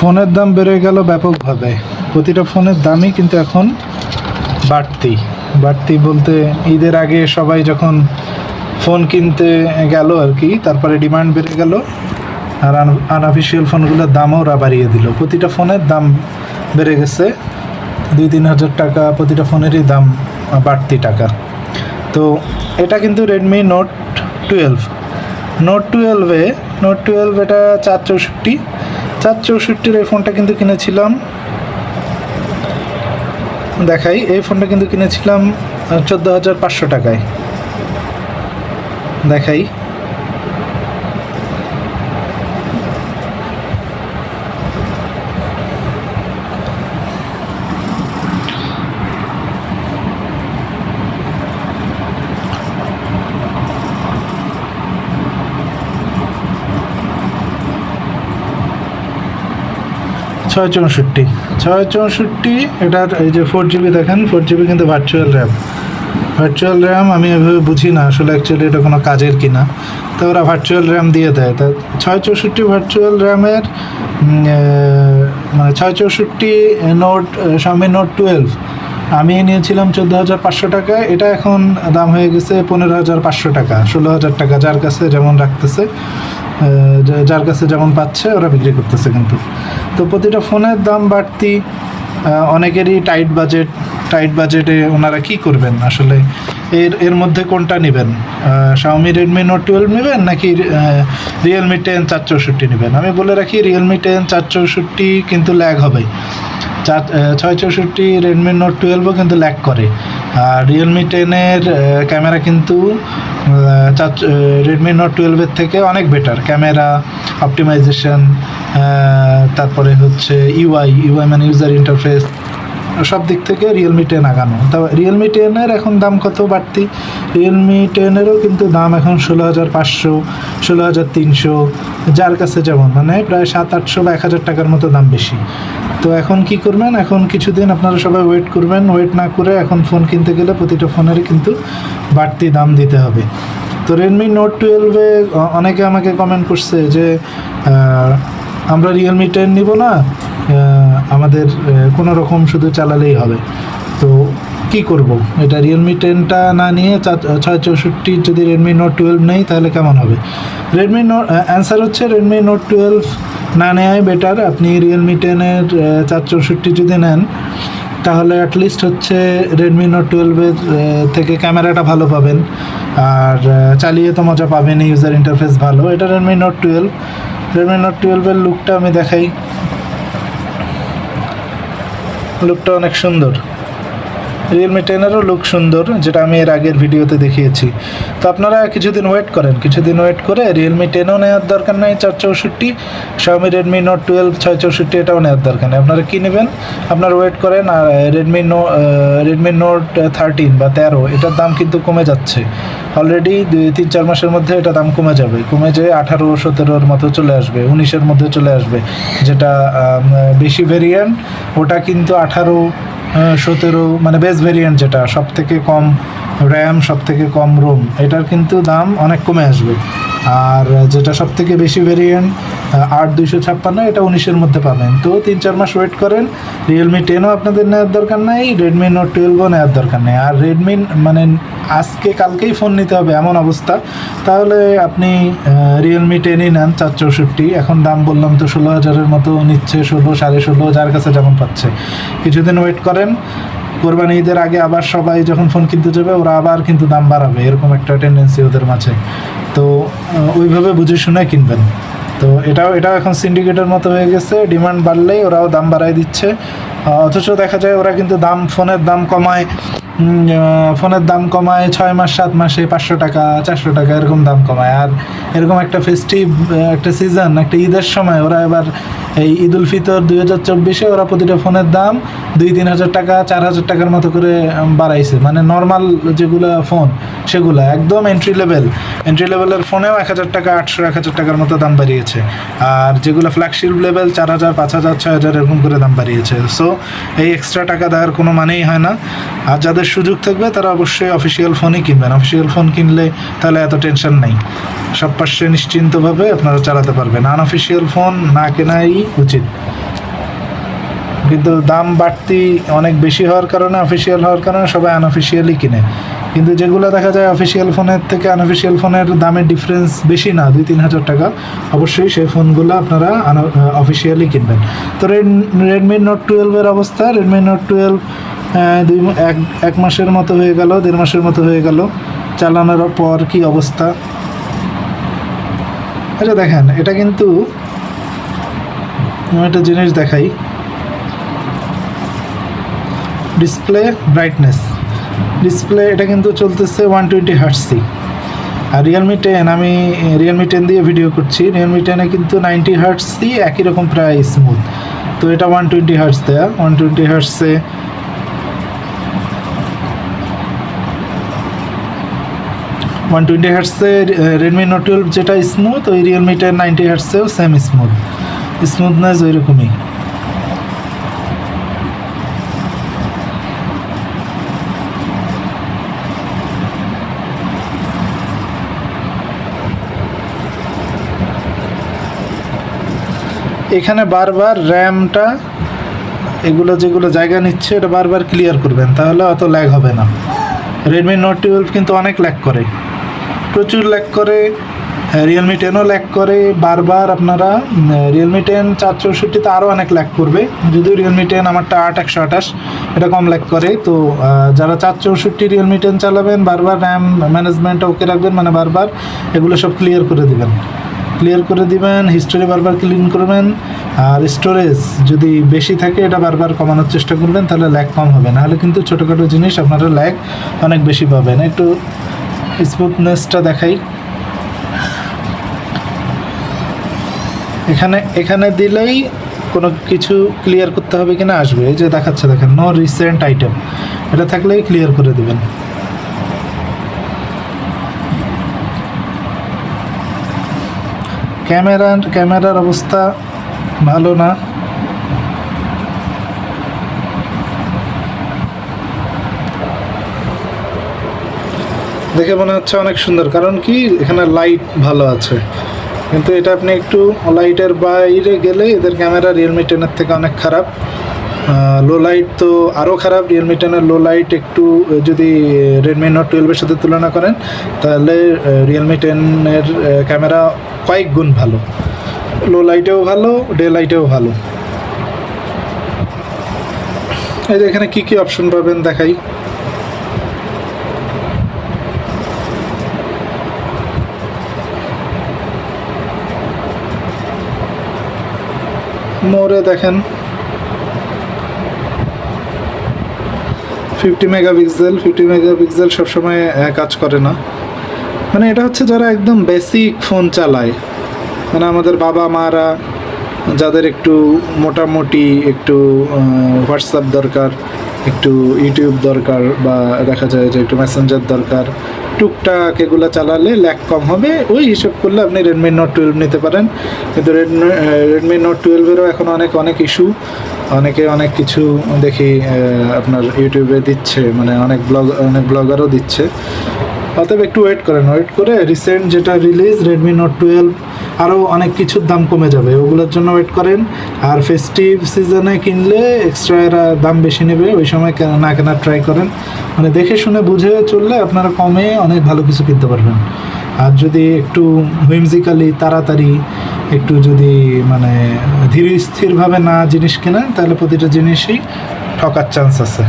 ফোনের দাম বেড়ে গেল ব্যাপকভাবে। প্রতিটা ফোনের দামই কিন্তু এখন বাড়তি। বাড়তি বলতে ঈদের আগে সবাই যখন ফোন কিনতে গেল আর কি, তারপরে ডিমান্ড বেড়ে গেল আর আনঅফিসিয়াল ফোনগুলোর দামও ওরা বাড়িয়ে দিল। প্রতিটা ফোনের দাম বেড়ে গেছে। দুই, তিন হাজার টাকা প্রতিটা ফোনেরই দাম বাড়তি টাকা। তো এটা কিন্তু রেডমি নোট টুয়েলভ নোট টুয়েলভে নোট টুয়েলভ এটা চার চৌষট্টি। চার চৌষট্টির এই ফোনটা কিন্তু কিনেছিলাম। দেখাই, এই ফোনটা কিন্তু কিনেছিলাম চোদ্দ হাজার পাঁচশো টাকায়। দেখাই। ছয় চৌষট্টি। ছয় চৌষট্টি, এটার এই যে ফোর জিবি দেখেন ফোর জিবি কিন্তু ভার্চুয়াল র্যাম ভার্চুয়াল র্যাম আমি এভাবে বুঝি না, আসলে অ্যাকচুয়ালি এটা কোনো কাজের কিনা। তো ওরা ভার্চুয়াল র্যাম দিয়ে দেয়। তা ছয় চৌষট্টি ভার্চুয়াল র্যামের মানে ছয় চৌষট্টি নোট স্বামী নোট টুয়েলভ আমি নিয়েছিলাম চোদ্দ হাজার পাঁচশো টাকা। এটা এখন দাম হয়ে গেছে পনেরো হাজার পাঁচশো টাকা, ষোলো হাজার টাকা। যার কাছে যেমন রাখতেছে। যার কাছে যেমন পাচ্ছে, ওরা বিক্রি করতেছে কিন্তু। তো প্রতিটা ফোনের দাম বাড়তি অনেকেরই টাইট বাজেট টাইট বাজেটে ওনারা কি করবেন? আসলে এর এর মধ্যে কোনটা নেবেন? শাওমি রেডমি নোট টুয়েলভ নেবেন নাকি রিয়েলমি টেন চার চৌষট্টি নেবেন? আমি বলে রাখি রিয়েলমি টেন চার চৌষট্টি কিন্তু ল্যাগ হবে। চার ছয় চৌষট্টি রেডমি নোট টুয়েলভও কিন্তু ল্যাগ করে। আর রিয়েলমি টেনের ক্যামেরা কিন্তু রেডমি নোট টুয়েলভের থেকে অনেক বেটার ক্যামেরা অপটিমাইজেশন তারপরে হচ্ছে ইউআই ইউআই মানে ইউজার ইন্টারফেস সব দিক থেকে রিয়েলমি টেন আগানো। তা রিয়েলমি টেনের এখন দাম কত বাড়তি? রিয়েলমি টেনেরও কিন্তু দাম এখন ষোলো হাজার পাঁচশো, ষোলো হাজার তিনশো, যার কাছে যেমন মানে প্রায় সাত, আটশো বা এক হাজার টাকার মতো দাম বেশি। তো এখন কি করবেন? এখন কিছুদিন আপনারা সবাই ওয়েট করবেন। ওয়েট না করে এখন ফোন কিনতে গেলে প্রতিটা ফোনেরই কিন্তু বাড়তি দাম দিতে হবে। তো রেডমি নোট টুয়েলভে অনেকে আমাকে কমেন্ট করছে যে আমরা রিয়েলমি টেন নিব না? আমাদের কোনো রকম শুধু চালালেই হবে। তো কি করব? এটা রিয়েলমি টেনটা না নিয়ে ছয় চৌষট্টি যদি রেডমি নোট টুয়েলভ নেই, তাহলে কেমন হবে? রেডমি নোট অ্যান্সার হচ্ছে রেডমি নোট টুয়েলভ না নেওয়াই বেটার আপনি রিয়েলমি টেনের চার চৌষট্টি যদি নেন, তাহলে অ্যাটলিস্ট হচ্ছে রেডমি নোট টুয়েলভের থেকে ক্যামেরাটা ভালো পাবেন। আর চালিয়ে তো মজা পাবেন ইউজার ইন্টারফেস ভালো। এটা Redmi note twelve Redmi note টুয়েলভের লুকটা আমি দেখাই। লুকটা অনেক সুন্দর। রিয়েলমি টেনেরও লুক সুন্দর, যেটা আমি এর আগের ভিডিওতে দেখিয়েছি। তো আপনারা কিছুদিন ওয়েট করেন, কিছুদিন ওয়েট করে রিয়েলমি টেনও নেওয়ার দরকার নেই, চার চৌষট্টি। শাওমি রেডমি নোট টুয়েলভ ছয় চৌষট্টি, এটাও নেওয়ার দরকার নেই। আপনারা কী নেবেন? আপনারা ওয়েট করেন, আর Redmi no Redmi note thirteen বা তেরো, এটার দাম কিন্তু কমে যাচ্ছে। অলরেডি দুই, তিন, চার মাসের মধ্যে এটা দাম কমে যাবে। কমে যেয়ে আঠারো, সতেরোর মতো চলে আসবে, উনিশের মধ্যে চলে আসবে। যেটা বেশি ভেরিয়েন্ট ওটা কিন্তু আঠারো সতেরো মানে বেস ভেরিয়েন্ট যেটা সব থেকে কম র্যাম সব থেকে কম রোম, এটার কিন্তু দাম অনেক কমে আসবে। আর যেটা সব থেকে বেশি ভেরিয়েন্ট আট দুইশো ছাপ্পান্ন, এটা উনিশের মধ্যে পাবেন। তো তিন চার মাস ওয়েট করেন রিয়েলমি টেনও আপনাদের নেওয়ার দরকার নাই রেডমি নোট টুয়েলভও নেওয়ার দরকার নেই। আর রেডমি মানে আজকে কালকেই ফোন নিতে হবে এমন অবস্থা। তাহলে আপনি রিয়েলমি টেনই নেন চার চৌষট্টি, এখন দাম বললাম তো ষোলো হাজারের মতো নিচ্ছে, ষোলো, সাড়ে ষোলো, যার কাছে যেমন পাচ্ছে। কিছুদিন ওয়েট করেন কোরবানি ঈদের আগে আবার সবাই যখন ফোন কিনতে যাবে, ওরা আবার কিন্তু দাম বাড়াবে। এরকম একটা টেন্ডেন্সি ওদের মাঝে। তো ওইভাবে বুঝে শুনে কিনবেন। তো এটাও এটাও এখন সিন্ডিকেটের মতো হয়ে গেছে। ডিমান্ড বাড়লেই ওরাও দাম বাড়ায় দিচ্ছে। অথচ দেখা যায় ওরা কিন্তু দাম, ফোনের দাম কমায়। ফোনের দাম কমায় ছয় মাস, সাত মাসে পাঁচশো টাকা, চারশো টাকা এরকম দাম কমায়। আর এরকম একটা ফেস্টিভ একটা সিজন একটা ঈদের সময় ওরা এবার এই ঈদ উল ফিতর দুই হাজার চব্বিশে ওরা প্রতিটা ফোনের দাম দুই, তিন হাজার টাকা, চার হাজার টাকার মতো করে বাড়াইছে। মানে নর্মাল যেগুলো ফোন সেগুলো, একদম এন্ট্রি লেভেল এন্ট্রি লেভেলের ফোনেও এক হাজার টাকা, আটশো, এক হাজার টাকার মতো দাম বাড়িয়েছে। আর যেগুলো ফ্ল্যাগশিপ লেভেল চার হাজার, পাঁচ হাজার, ছয় হাজার, এরকম করে দাম বাড়িয়েছে। সো এই এক্সট্রা টাকা দেওয়ার কোনো মানেই হয় না। আর যাদের সুযোগ থাকবে, তারা অবশ্যই অফিসিয়াল ফোনই কিনবেন। অফিসিয়াল ফোন কিনলে তাহলে এত টেনশন নেই। সব পাশে নিশ্চিন্তভাবে আপনারা চালাতে পারবেন। আনঅফিসিয়াল ফোন না কেনাই উচিত। কিন্তু দাম বাড়তি অনেক বেশি হওয়ার কারণে অফিসিয়াল হওয়ার কারণে সবাই আনঅফিসিয়ালি কিনে। কিন্তু যেগুলো দেখা যায় অফিসিয়াল ফোনের থেকে আনঅফিসিয়াল ফোনের দামের ডিফারেন্স বেশি না দুই তিন হাজার টাকা। অবশ্যই সেই ফোনগুলো আপনারা অফিসিয়ালি কিনবেন। তো রেডমি নোট টুয়েলভের অবস্থা। রেডমি নোট টুয়েলভ দুই, এক এক মাসের মতো হয়ে গেল, দেড় মাসের মতো হয়ে গেল। চালানোর পর কি অবস্থা? আচ্ছা দেখেন, এটা কিন্তু আমি একটা জিনিস দেখাই। ডিসপ্লে ব্রাইটনেস ডিসপ্লে এটা কিন্তু চলতেছে ওয়ান টোয়েন্টি হার্টসি আর রিয়েলমি টেন আমি রিয়েলমি টেন দিয়ে ভিডিও করছি। রিয়েলমি টেনে কিন্তু নাইনটি হার্টসই একই রকম প্রায় স্মুথ তো এটা ওয়ান টোয়েন্টি হার্টস দেয়া। ওয়ান টোয়েন্টি হার্টসে ওয়ান টোয়েন্টি হার্টসে রেডমি নোট টুয়েলভ যেটা স্মুথ ওই রিয়েলমি টেন নাইনটি হার্টসেও সেম স্মুথ স্মুথনেস ওই রকমই এখানে বারবার র্যামটা, এগুলো যেগুলো জায়গা নিচ্ছে, এটা বারবার ক্লিয়ার করবেন, তাহলে অত ল্যাগ হবে না। রেডমি নোট টুয়েলভ কিন্তু অনেক ল্যাগ করে। প্রচুর ল্যাগ করে রিয়েলমি টেনও ল্যাগ করে বারবার আপনারা রিয়েলমি টেন চার চৌষট্টিতে আরও অনেক ল্যাগ করবে। যদিও রিয়েলমি টেন আমারটা আট, একশো আঠাশ, এটা কম ল্যাগ করে। তো যারা চার চৌষট্টি রিয়েলমি টেন চালাবেন, বারবার র্যাম ম্যানেজমেন্ট ওকে রাখবেন মানে বারবার এগুলো সব ক্লিয়ার করে দেবেন। ক্লিয়ার করে দিবেন হিস্টোরি বারবার ক্লিন করবেন, আর স্টোরেজ যদি বেশি থাকে, এটা বারবার কমানোর চেষ্টা করবেন, তাহলে ল্যাগ কম হবে। নাহলে কিন্তু ছোটোখাটো জিনিস আপনারা ল্যাগ অনেক বেশি পাবেন। একটু স্মুথনেসটা দেখাই। এখানে এখানে দিলেই কোনো কিছু ক্লিয়ার করতে হবে কিনা আসবে। এই যে দেখাচ্ছে, দেখেন নো রিসেন্ট আইটেম এটা থাকলেই ক্লিয়ার করে দেবেন। ক্যামেরার ক্যামেরার অবস্থা ভালো না। দেখে মনে হচ্ছে অনেক সুন্দর, কারণ কি? এখানে লাইট ভালো আছে। কিন্তু এটা আপনি একটু লাইটের বাইরে গেলে এদের ক্যামেরা রিয়েলমি টেনের থেকে অনেক খারাপ। লো লাইট তো আরও খারাপ। রিয়েলমি টেনের লো লাইট একটু যদি রেডমি নোট টুয়েলভের সাথে তুলনা করেন, তাহলে রিয়েলমি টেনের ক্যামেরা কয়েক গুণ ভালো। লো লাইটেও ভালো ডে লাইটেও ভালো। এই যে এখানে কী কী অপশন পাবেন দেখাই। মোরে দেখেন। ফিফটি মেগাপিক্সেল ফিফটি মেগাপিক্সেল সবসময় কাজ করে না। মানে এটা হচ্ছে যারা একদম বেসিক ফোন চালায়। মানে আমাদের বাবা মারা যাদের একটু মোটামুটি একটু হোয়াটসঅ্যাপ দরকার, একটু ইউটিউব দরকার বা দেখা যায় যে একটু মেসেঞ্জার দরকার, টুকটাক এগুলো চালালে ল্যাক কম হবে। ওই হিসেব করলে আপনি রেডমি নোট টুয়েলভ নিতে পারেন। কিন্তু রেডমি রেডমি নোট টুয়েলভেরও এখন অনেক অনেক ইস্যু অনেকে অনেক কিছু দেখি আপনার ইউটিউবে দিচ্ছে মানে অনেক ব্লগ অনেক ব্লগারও দিচ্ছে। অতএব একটু ওয়েট করেন। ওয়েট করে রিসেন্ট যেটা রিলিজ রেডমি নোট টুয়েলভ আরও অনেক কিছুর দাম কমে যাবে। ওগুলোর জন্য ওয়েট করেন। আর ফেস্টিভ সিজনে কিনলে এক্সট্রা এরা দাম বেশি নেবে। ওই সময় না কেনার ট্রাই করেন। মানে দেখে শুনে বুঝে চললে আপনারা কমে অনেক ভালো কিছু কিনতে পারবেন। আর যদি একটু হুইমজিক্যালি তাড়াতাড়ি একটু যদি মানে ধীর স্থিরভাবে না জিনিস কেনেন, তাহলে প্রতিটা জিনিসই ঠকার চান্স আছে।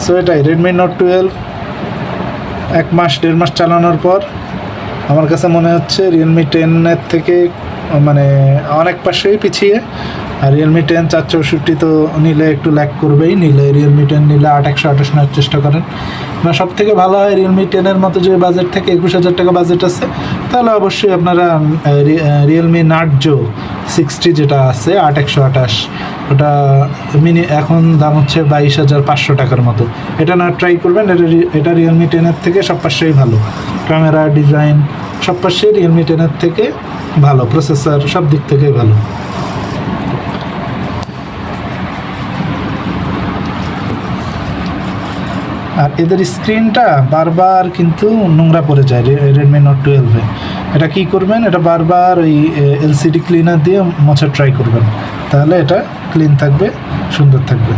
সো এটাই রেডমি নোট টুয়েলভ এক মাস, দেড় মাস চালানোর পর আমার কাছে মনে হচ্ছে রিয়েলমি টেনের থেকে মানে অনেক পাশেই পিছিয়ে। আর রিয়েলমি টেন চার চৌষট্টি তো নিলে একটু ল্যাক করবেই, নিলে রিয়েলমি টেন নিলে আট, একশো আঠাশ নেওয়ার চেষ্টা করেন। বা সব থেকে ভালো হয় রিয়েলমি টেনের মতো যে বাজেট থেকে একুশ হাজার টাকা বাজেট আছে, তাহলে অবশ্যই আপনারা রিয়েলমি নাটজো সিক্সটি যেটা আছে, আট, একশো আঠাশ, ওটা মিনি এখন দাম হচ্ছে বাইশ হাজার পাঁচশো টাকার মতো। এটা না ট্রাই করবেন, এটা এটা রিয়েলমি টেনের থেকে সব পাশেই ভালো। ক্যামেরা ডিজাইন সব পাশে রিয়েলমি টেনের থেকে ভালো প্রসেসর সব দিক থেকেই ভালো। আর এদের স্ক্রিনটা বারবার কিন্তু নোংরা পড়ে যায় রেডমি নোট টুয়েলভে এটা কি করবেন? এটা বারবার ওই এলসিডি ক্লিনার দিয়ে মোছার ট্রাই করবেন। তাহলে এটা ক্লিন থাকবে, সুন্দর থাকবে।